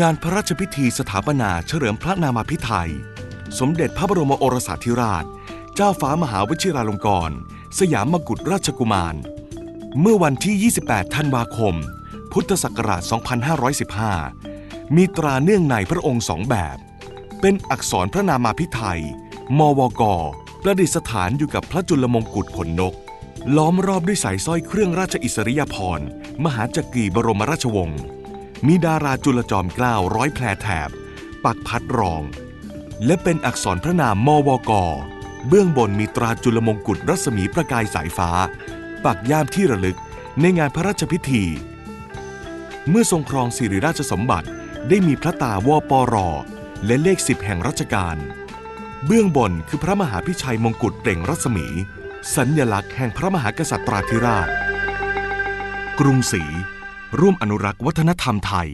งานพระราชพิธีสถาปนาเฉลิมพระนามาพิไทย สมเด็จพระบรมโอรสาธิราช เจ้าฟ้ามหาวชิราลงกรณ์สยามกุฎราชกุมาร เมื่อวันที่ 28 ธันวาคม พุทธศักราช 2515 มีตราเนื่องในพระองค์สองแบบ เป็นอักษรพระนามาพิไทย มวก ประดิษฐานอยู่กับพระจุลมงกุฎขนนก ล้อมรอบด้วยสายสร้อยเครื่องราชอิสริยาภรณ์มหาจักรีบรมราชวงศ์ มีดาราจุลจอมเกล้าร้อยแพรแถบ ปักพัดรอง และเป็นอักษรพระนามมวก เบื้องบนมีตราจุลมงกุฎรัศมีประกายสายฟ้า ปักย่ามที่ระลึกในงานพระราชพิธี เมื่อทรงครองสิริราชสมบัติได้มีพระตาวปร และเลขสิบแห่งรัชกาล เบื้องบนคือพระมหาพิชัยมงกุฎเปล่งรัศมี สัญญลักษณ์แห่งพระมหากษัตริย์ตราธิราช กรุงศรี ร่วมอนุรักษ์วัฒนธรรมไทย